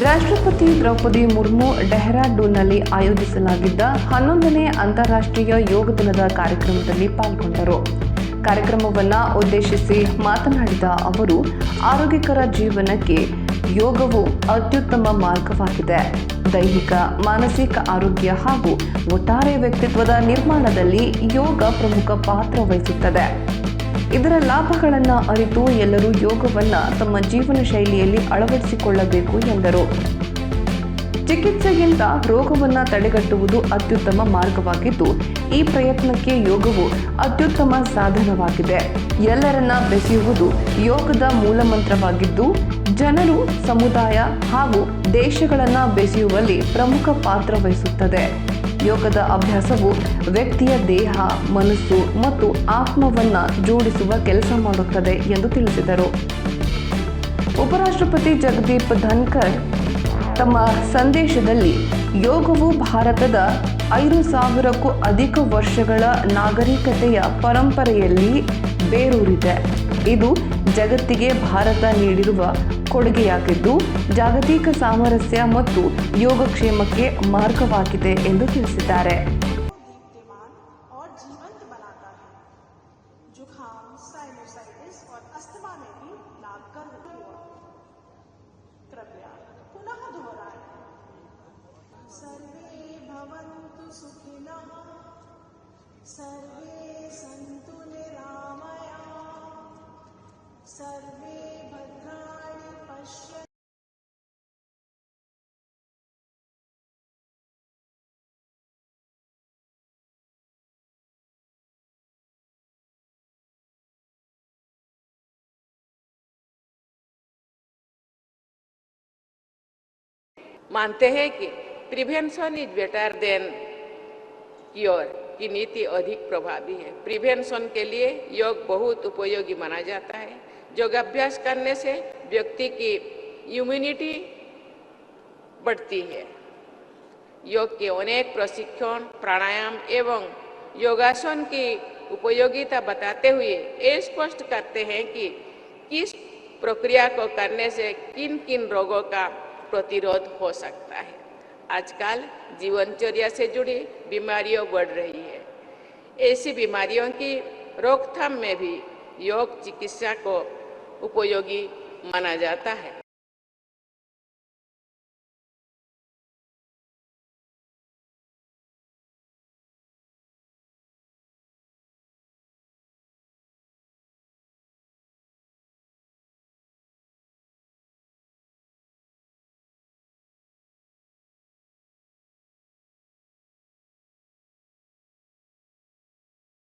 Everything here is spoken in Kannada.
ರಾಷ್ಟ್ರಪತಿ ದ್ರೌಪದಿ ಮುರ್ಮು ಡೆಹ್ರಾಡೂನ್ನಲ್ಲಿ ಆಯೋಜಿಸಲಾಗಿದ್ದ ಹನ್ನೊಂದನೇ ಅಂತಾರಾಷ್ಟ್ರೀಯ ಯೋಗ ದಿನದ ಕಾರ್ಯಕ್ರಮದಲ್ಲಿ ಪಾಲ್ಗೊಂಡರು. ಕಾರ್ಯಕ್ರಮವನ್ನು ಉದ್ದೇಶಿಸಿ ಮಾತನಾಡಿದ ಅವರು, ಆರೋಗ್ಯಕರ ಜೀವನಕ್ಕೆ ಯೋಗವು ಅತ್ಯುತ್ತಮ ಮಾರ್ಗವಾಗಿದೆ. ದೈಹಿಕ, ಮಾನಸಿಕ ಆರೋಗ್ಯ ಹಾಗೂ ಒಟ್ಟಾರೆ ವ್ಯಕ್ತಿತ್ವದ ನಿರ್ಮಾಣದಲ್ಲಿ ಯೋಗ ಪ್ರಮುಖ ಪಾತ್ರ ವಹಿಸುತ್ತದೆ. ಇದರ ಲಾಭಗಳನ್ನು ಅರಿತು ಎಲ್ಲರೂ ಯೋಗವನ್ನು ತಮ್ಮ ಜೀವನ ಶೈಲಿಯಲ್ಲಿ ಅಳವಡಿಸಿಕೊಳ್ಳಬೇಕು ಎಂದರು. ಚಿಕಿತ್ಸೆಗಿಂತ ರೋಗವನ್ನು ತಡೆಗಟ್ಟುವುದು ಅತ್ಯುತ್ತಮ ಮಾರ್ಗವಾಗಿದ್ದು, ಈ ಪ್ರಯತ್ನಕ್ಕೆ ಯೋಗವು ಅತ್ಯುತ್ತಮ ಸಾಧನವಾಗಿದೆ. ಎಲ್ಲರನ್ನ ಬೆಸೆಯುವುದು ಯೋಗದ ಮೂಲಮಂತ್ರವಾಗಿದ್ದು ಜನರು, ಸಮುದಾಯ ಹಾಗೂ ದೇಶಗಳನ್ನು ಬೆಸೆಯುವಲ್ಲಿ ಪ್ರಮುಖ ಪಾತ್ರ ವಹಿಸುತ್ತದೆ. ಯೋಗದ ಅಭ್ಯಾಸವು ವ್ಯಕ್ತಿಯ ದೇಹ, ಮನಸ್ಸು ಮತ್ತು ಆತ್ಮವನ್ನು ಜೋಡಿಸುವ ಕೆಲಸ ಮಾಡುತ್ತದೆ ಎಂದು ತಿಳಿಸಿದರು. ಉಪರಾಷ್ಟ್ರಪತಿ ಜಗದೀಪ್ ಧನ್ಕರ್ ತಮ್ಮ ಸಂದೇಶದಲ್ಲಿ, ಯೋಗವು ಭಾರತದ ಐದು ಸಾವಿರಕ್ಕೂ ಅಧಿಕ ವರ್ಷಗಳ ನಾಗರಿಕತೆಯ ಪರಂಪರೆಯಲ್ಲಿ ಬೇರೂರಿದೆ. ಇದು ಜಗತ್ತಿಗೆ ಭಾರತ ನೀಡಿರುವ ಕೊಡುಗೆಯಾಗಿದ್ದು ಜಾಗತಿಕ ಸಾಮರಸ್ಯ ಮತ್ತು ಯೋಗಕ್ಷೇಮಕ್ಕೆ ಮಾರ್ಗವಾಗಿದೆ ಎಂದು ತಿಳಿಸಿದ್ದಾರೆ. ಸರ್ವೇ सर्वे भद्राणि पश्य मानते हैं कि prevention is better than cure की नीति अधिक प्रभावी है। प्रिवेंशन के लिए योग बहुत उपयोगी माना जाता है। योगाभ्यास करने से व्यक्ति की इम्यूनिटी बढ़ती है। योग के अनेक प्रशिक्षण, प्राणायाम एवं योगासन की उपयोगिता बताते हुए ये स्पष्ट करते हैं कि किस प्रक्रिया को करने से किन किन रोगों का प्रतिरोध हो सकता है। आजकल जीवनचर्या से जुड़ी बीमारियों बढ़ रही है। ऐसी बीमारियों की रोकथाम में भी योग चिकित्सा को उपयोगी माना जाता है।